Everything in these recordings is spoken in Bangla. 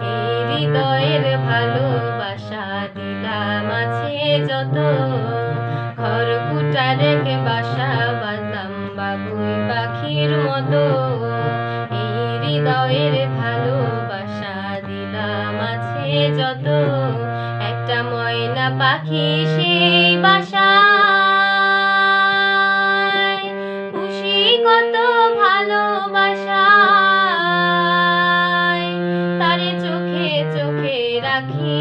এই হৃদয়ের ভালোবাসা দিলাম আছে যত। রেখে বাসা বাঁধলাম বাবুই পাখির মতো। এই হৃদয়ের ভালোবাসা দিলাম আছে যত। একটা ময়না পাখি সেই বাসায়। খুশি কত রাখি।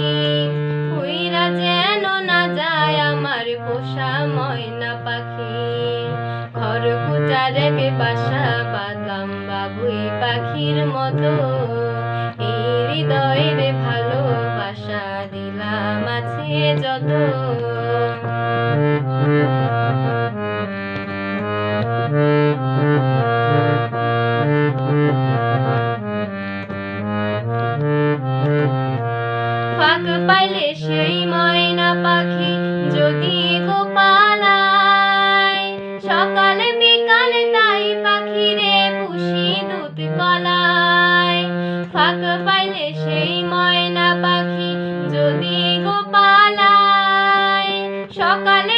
উইরা যেন না যায় আমার পোষা ময়না পাখি। খড়কুটা রেখে বাসা বাঁধলাম বাবুই পাখির মতো। এই হৃদয়ের ভালোবাসা দিলাম আছে যত। পাখি যদি গোপালায়। সকালে, বিকালে তাই পাখিরে পুষি দুধ কলায়। ফাঁক পাইলে সেই ময়না পাখি যদি গোপালায়। সকালে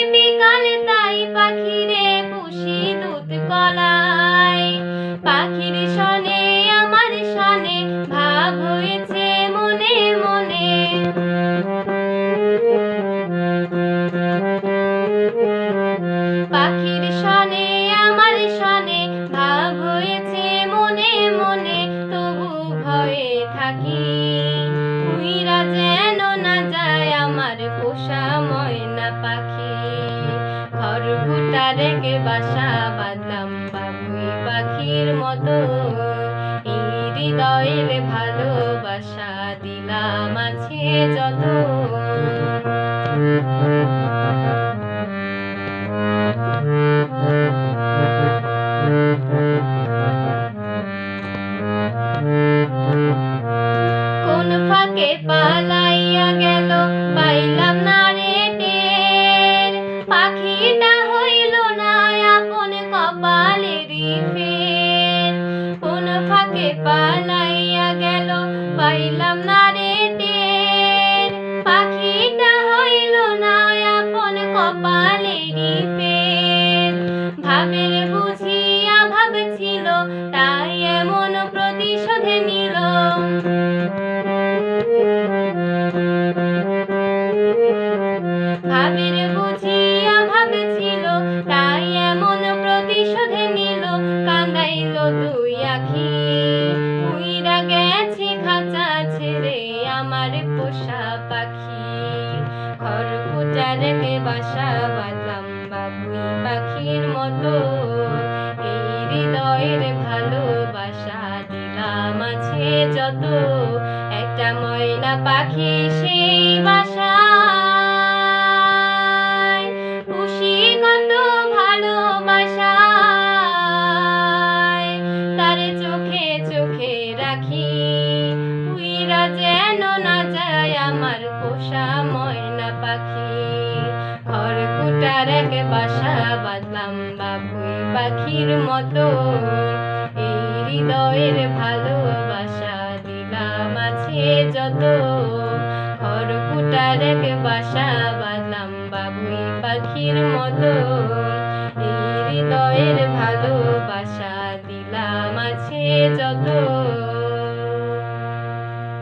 পাখির সনে আমার সনে ভাব হয়েছে মনে মনে, তবু ভয়ে থাকি। উইরা যেন না যায় আমার পোষা ময়না পাখি। খড়কুটা রেখে বাসা বাঁধলাম বাবুই পাখির মতো। হৃদয়ের ভালোবাসা দিলাম আছে যত। পালাইয়া গেল, পাইলাম না রে টের। পাখিটা হইল না আপন কপালেরই ফের। কোন ফাঁকে পালাইয়া গেল, পাইলাম না রে টের। পাখিটা হইল না আপন কপালেরই ফের। ভাবের বুঝিয়া ভাবছিল তাই ভাবের বুঝিয়া ভাবছিল, তাই এমন প্রতিশোধে নিল দুই আখি। উইরা গেছে খাঁচা ছেড়ে আমার পোষা পাখি। বাসা বাঁধলাম বাবুই পাখির মতো। এই হৃদয়ের ভালোবাসা আছে যত, একটা ময়না পাখি সেই তারে চোখে চোখে রাখি উইরা যেন না যায় আমার পোষা ময়না পাখি। খড়কুটার এক বাসা বাঁধলাম বাবুই পাখির মতো। এই হৃদয়ের ভালোবাসা দিলাম আছে যত। খড়কুটার এক বাসা বাঁধলাম বাবুই পাখির মতো। এই হৃদয়ের ভালোবাসা দিলাম আছে যত।